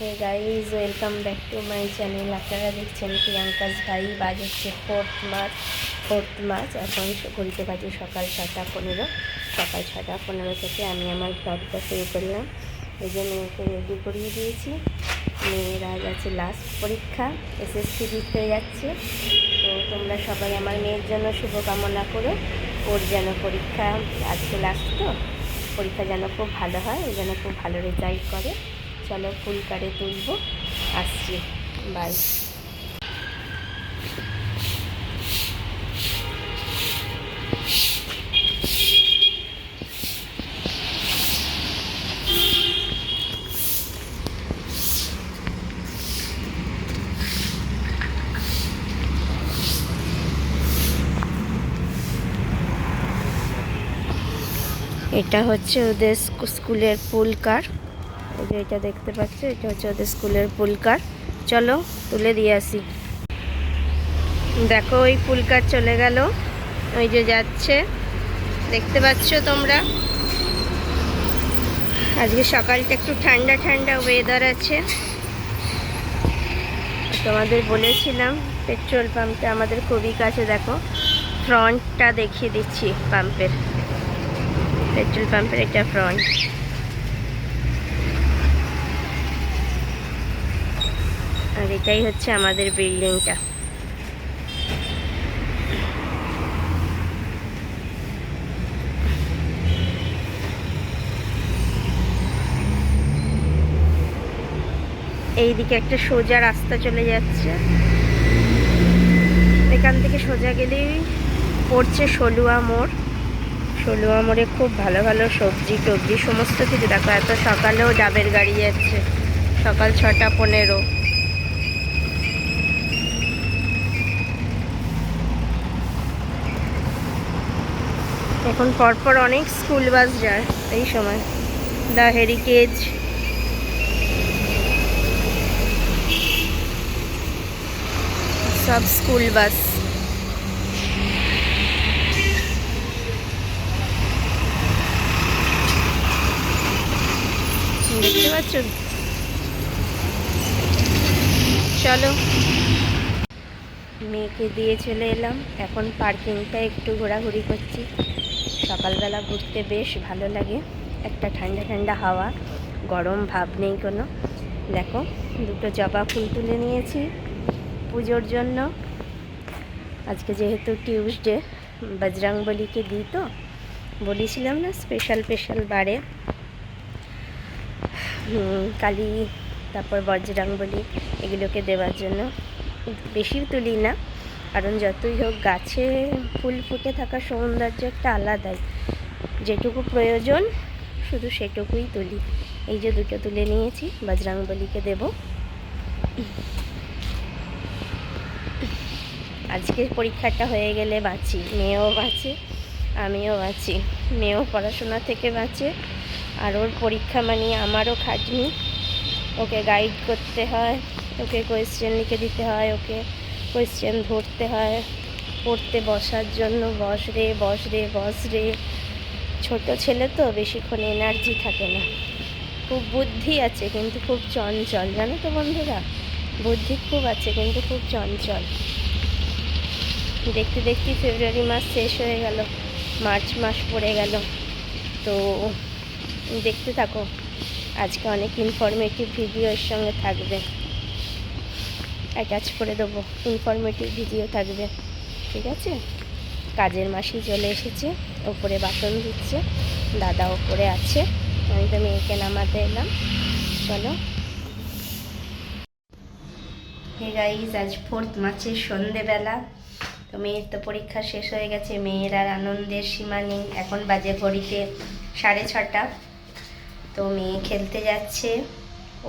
Hey guys welcome back to my channel আপনারা দেখছেন Priyanka's ভাই বাজ হচ্ছে ফোর্থ মার্চ ফোর্থ মার্চ এখন ঘুরতে বাজে সকাল ছটা পনেরো। সকাল ছটা পনেরো থেকে আমি আমার ব্লগটা শুরু করলাম। এই যে মেয়েকে রেডি করিয়ে দিয়েছি। মেয়ের আজ আছে লাস্ট পরীক্ষা এসএসসি দিতে যাচ্ছে। তো তোমরা সবাই আমার মেয়ের জন্য শুভকামনা করো। ওর যেন পরীক্ষা আজকে লাস্ট তো, পরীক্ষা যেন খুব ভালো হয়, ও যেন খুব ভালো রেজাল্ট করে। চলো ফুল কারে তুলবো। আসছি বাই এটা হচ্ছে ওদের স্কু- স্কুলের পুল কার। এই যে এটা দেখতে পাচ্ছ, এটা হচ্ছে ওদের স্কুলের পুল কার চলো তুলে দিয়ে আসি। দেখো, ওই পুল কার চলে গেল। ওই যে যাচ্ছে। দেখতে পাচ্ছ তোমরা? আজকে সকালটা একটু ঠান্ডা ঠান্ডা ওয়েদার আছে। তোমাদের বলেছিলাম পেট্রোল পাম্পটা আমাদের খুবই কাছে। দেখো ফ্রন্টটা দেখিয়ে দিচ্ছি পাম্পের পেট্রোল পাম্পের এটা ফ্রন্ট আর এটাই হচ্ছে আমাদের বিল্ডিংটা। এইদিকে একটা সোজা রাস্তা চলে যাচ্ছে। এখান থেকে সোজা গেলেই পড়ছে সলুয়া মোড়। সলুয়া মোড়ে খুব ভালো ভালো সবজি টবজি, সমস্ত কিছু। দেখো এত সকালেও ডাবের গাড়ি যাচ্ছে। সকাল ছটা পনেরো। এখন পরপর অনেক স্কুল বাস যায় এই সময়। দ্য হেরিকেজ সব স্কুল বাস। দেখতে পাচ্ছ? চলো। মেয়েকে দিয়ে চলে এলাম। এখন পার্কিংটা একটু ঘোরাঘুরি করছি। সকালবেলা ঘুরতে বেশ ভালো লাগে। একটা ঠান্ডা ঠান্ডা হাওয়া, গরম ভাব নেই কোনো। দেখো, দুটো জবা ফুল তুলে নিয়েছি পুজোর জন্য। আজকে যেহেতু টিউসডে বজরাংবলিকে দিই তো। বলেছিলাম না স্পেশাল স্পেশাল বারে। কালী, তারপর বজরাংবলি এগুলোকে দেওয়ার জন্য। বেশি তুলি না। কারণ যতই হোক গাছে ফুল ফুটে থাকা সৌন্দর্য একটা আলাদাই। যেটুকু প্রয়োজন, শুধু সেটুকুই তুলি। এই যে দুটো তুলে নিয়েছি বজরাংবলিকে দেব। আজকে পরীক্ষাটা হয়ে গেলে বাঁচি, মেয়েও বাঁচে, আমিও বাঁচি, মেয়েও পড়াশোনা থেকে বাঁচে, আর ওর পরীক্ষা মানে আমারও খাটনি। ওকে গাইড করতে হয়। ওকে কোয়েশ্চেন লিখে দিতে হয়, ওকে কোয়েশ্চেন ধরতে হয়। পড়তে বসার জন্য বস রে বস রে বস রে। ছোটো ছেলে তো বেশিক্ষণ এনার্জি থাকে না। খুব বুদ্ধি আছে কিন্তু খুব চঞ্চল। জানো তো বন্ধুরা? বুদ্ধি খুব আছে কিন্তু খুব চঞ্চল। দেখতে দেখতে ফেব্রুয়ারি মাস শেষ হয়ে গেল মার্চ মাস পড়ে গেল। তো দেখতে থাকো, আজকে অনেক ইনফরমেটিভ ভিডিও এর সঙ্গে থাকবে। অ্যাটাচ করে দেবো। ইনফরমেটিভ ভিডিও থাকবে। ঠিক আছে? কাজের মাসি চলে এসেছে, ওপরে বাসন দিচ্ছে, দাদা ওপরে আছে। আমি তো মেয়েকে নামাতে এলাম। চলো। হে গাইজ আজ ফোর্থ মার্চের সন্ধেবেলা। তো মেয়ের তো পরীক্ষা শেষ হয়ে গেছে, মেয়ের আর আনন্দের সীমা নেই। এখন বাজে ঘড়িতে সাড়ে ছটা। তো মেয়ে খেলতে যাচ্ছে।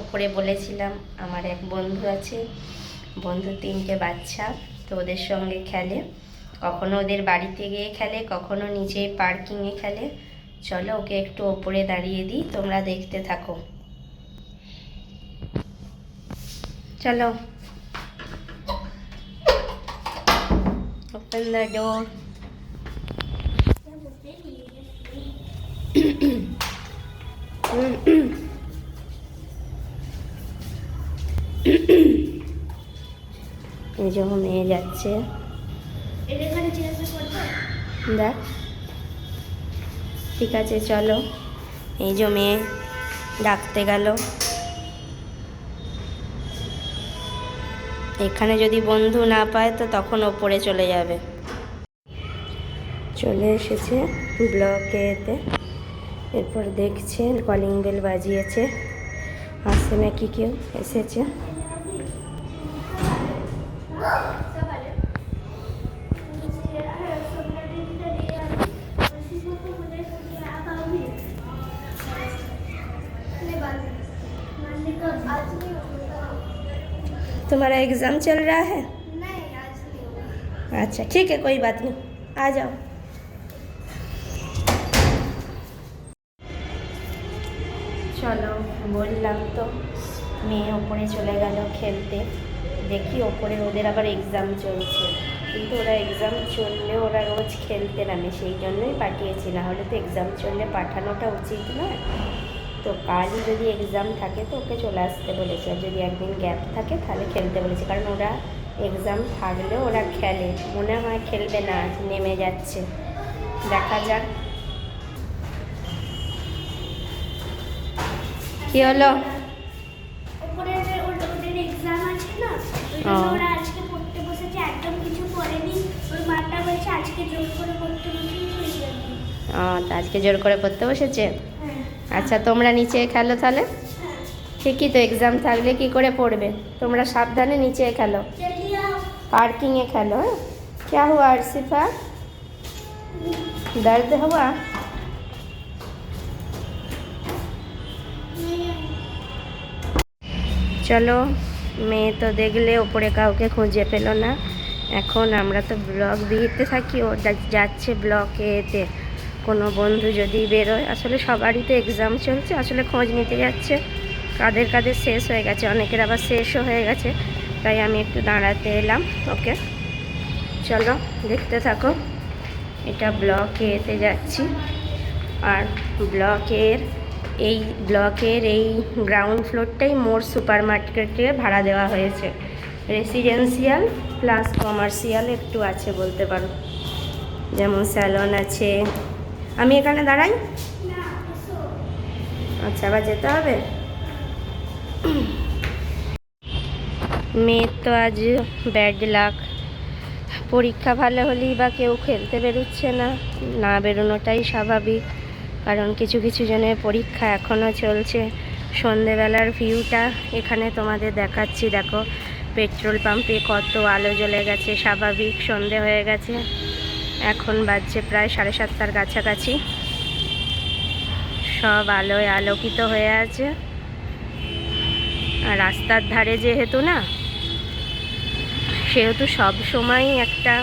ওপরে বলেছিলাম, আমার এক বন্ধু আছে। বন্ধু তিনটে বাচ্চা তো ওদের সঙ্গে খেলে। কখনো ওদের বাড়িতে গিয়ে খেলে কখনো নিচে পার্কিংয়ে খেলে। চলো ওকে একটু ওপরে দাঁড়িয়ে দিই তোমরা দেখতে থাকো। চলো। ওপেন দ্য ডোর এই যে মেয়ে যাচ্ছে। দেখ। ঠিক আছে চলো। এই যে মেয়ে ডাকতে গেল। এখানে যদি বন্ধু না পায় তো তখন ওপরে চলে যাবে। চলে এসেছে ব্লকে এতে এরপর দেখছে কলিং বেল বাজিয়েছে। আসছে নাকি কেউ? এসেছে। तुम्हारा एग्ज़ाम चल रहा है अच्छा ठीक है कोई बात नहीं आ जाओ চলো বললাম তো মেয়ে ওপরে চলে গেল খেলতে দেখি ওপরে ওদের আবার এক্সাম চলছে কিন্তু ওরা এক্সাম চললে ওরা রোজ খেলতে নামে সেই জন্যই পাঠিয়েছি না হলে তো এক্সাম চললে পাঠানোটা উচিত নয় তো কালই যদি এক্সাম থাকে তো ওকে চলে আসতে বলেছে। আর যদি একদিন গ্যাপ থাকে তাহলে খেলতে বলেছে। কারণ ওরা এক্সাম থাকলেও ওরা খেলে। মনে হয় খেলবে না নেমে যাচ্ছে। দেখা যাক। কি হলো? আজকে জোর করে পড়তে বসেছি? আচ্ছা তোমরা নিচে খেলো তাহলে হ্যাঁ ঠিকই তো এক্সাম থাকলে কি করে পড়বে তোমরা সাবধানে নিচে খেলো जल्दी आओ पार्किंग में खेलो है? क्या हुआ अर्शिफा दर्द हुआ চলো মেয়ে তো দেখলে ওপরে কাউকে খুঁজে পেলো না এখন আমরা তো ব্লগ দিতে থাকি ও যা- যাচ্ছে ব্লকে এতে কোনো বন্ধু যদি বেরোয়, আসলে সবারই তো এক্সাম চলছে, আসলে খোঁজ নিতে যাচ্ছে। কাদের কাদের শেষ হয়ে গেছে, অনেকের আবার শেষও হয়ে গেছে, তাই আমি একটু দাঁড়াতে এলাম, ওকে? চলো, দেখতে থাকো। এটা ব্লকে এতে যাচ্ছি। আর ব্লকের এই ব্লকের এই গ্রাউন্ড ফ্লোরটাই মোর সুপার মার্কেটে ভাড়া দেওয়া হয়েছে। রেসিডেন্সিয়াল প্লাস কমার্শিয়াল একটু আছে বলতে পারো। যেমন স্যালন আছে আমি এখানে দাঁড়াই? আচ্ছা আবার যেতে হবে? মেয়ের তো আজ ব্যাড লাক পরীক্ষা ভালো হলেই বা কেউ খেলতে বেরোচ্ছে না। না বেরোনোটাই স্বাভাবিক কারণ কিছু কিছু জনের পরীক্ষা এখনও চলছে। সন্ধেবেলার ভিউটা এখানে তোমাদের দেখাচ্ছি দেখো। পেট্রোল পাম্পে কত আলো জ্বলে গেছে স্বাভাবিক সন্ধে হয়ে গেছে। এখন বাজছে প্রায় সাড়ে সাতটার কাছাকাছি। সব আলোয় আলোকিত হয়ে আছে। আর রাস্তার ধারে যেহেতু না, সেহেতু সব সময় একটা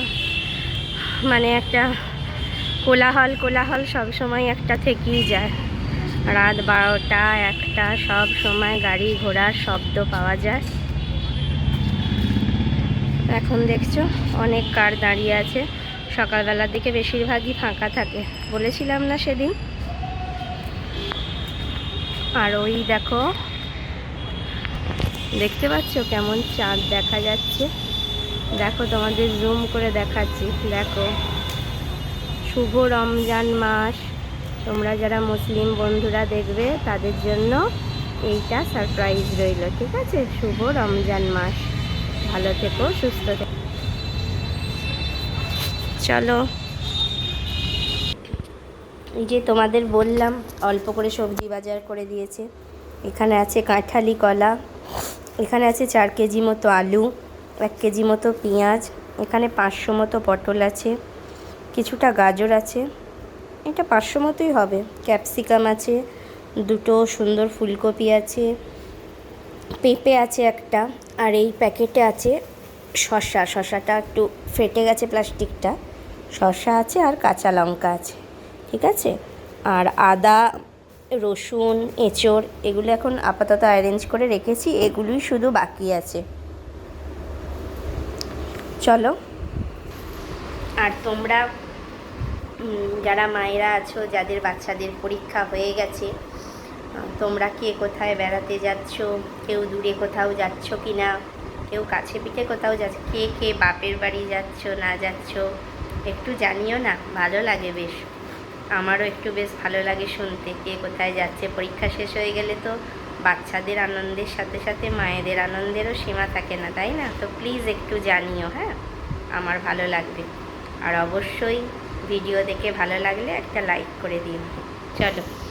মানে একটা কোলাহল কোলাহল সব সময় একটা থেকেই যায়। রাত বারোটা, একটা, সব সময় গাড়ি ঘোড়ার শব্দ পাওয়া যায়। এখন দেখছ, অনেক কার দাঁড়িয়ে আছে। সকালবেলার দিকে বেশিরভাগই ফাঁকা থাকে। বলেছিলাম না সেদিন? আর ওই দেখো, দেখতে পাচ্ছ কেমন চাঁদ দেখা যাচ্ছে? দেখো তোমাদের জুম করে দেখাচ্ছি। দেখো, শুভ রমজান মাস। তোমরা যারা মুসলিম বন্ধুরা দেখবে, তাদের জন্য এইটা সারপ্রাইজ রইল। ঠিক আছে? শুভ রমজান মাস। ভালো থেকো, সুস্থ থেকো। চলো। এই যে তোমাদের বললাম, অল্প করে সবজি বাজার করে দিয়েছে। এখানে আছে কাঁঠালি কলা, এখানে আছে চার কেজি মতো আলু, এক কেজি মতো পেঁয়াজ, এখানে পাঁচশো মতো পটল আছে, কিছুটা গাজর আছে। এটা পাঁচশো মতোই হবে। ক্যাপসিকাম আছে, দুটো সুন্দর ফুলকপি আছে, পেঁপে আছে একটা, আর এই প্যাকেটে আছে শসা। শসাটা একটু ফেটে গেছে প্লাস্টিকটা। শসা আছে আর কাঁচা লঙ্কা আছে, ঠিক আছে? আর আদা, রসুন, এঁচড়, এগুলো এখন আপাতত অ্যারেঞ্জ করে রেখেছি, এগুলোই শুধু বাকি আছে। চলো। আর তোমরা যারা মায়েরা আছো, যাদের বাচ্চাদের পরীক্ষা হয়ে গেছে তোমরা কে কোথায় বেড়াতে যাচ্ছ, কেউ দূরে কোথাও যাচ্ছ কি না কেউ কাছে পিঠে কোথাও যাচ্ছ, কে কে বাপের বাড়ি যাচ্ছ, না যাচ্ছ একটু জানিও না, ভালো লাগে বেশ। আমারও একটু বেশ ভালো লাগে শুনতে, কে কোথায় যাচ্ছে, পরীক্ষা শেষ হয়ে গেলে তো বাচ্চাদের আনন্দের সাথে সাথে মায়েদের আনন্দেরও সীমা থাকে না, তাই না? তো প্লিজ একটু জানিও হ্যাঁ? আমার ভালো লাগবে। আর অবশ্যই ভিডিও দেখে ভালো লাগলে একটা লাইক করে দিন চলো।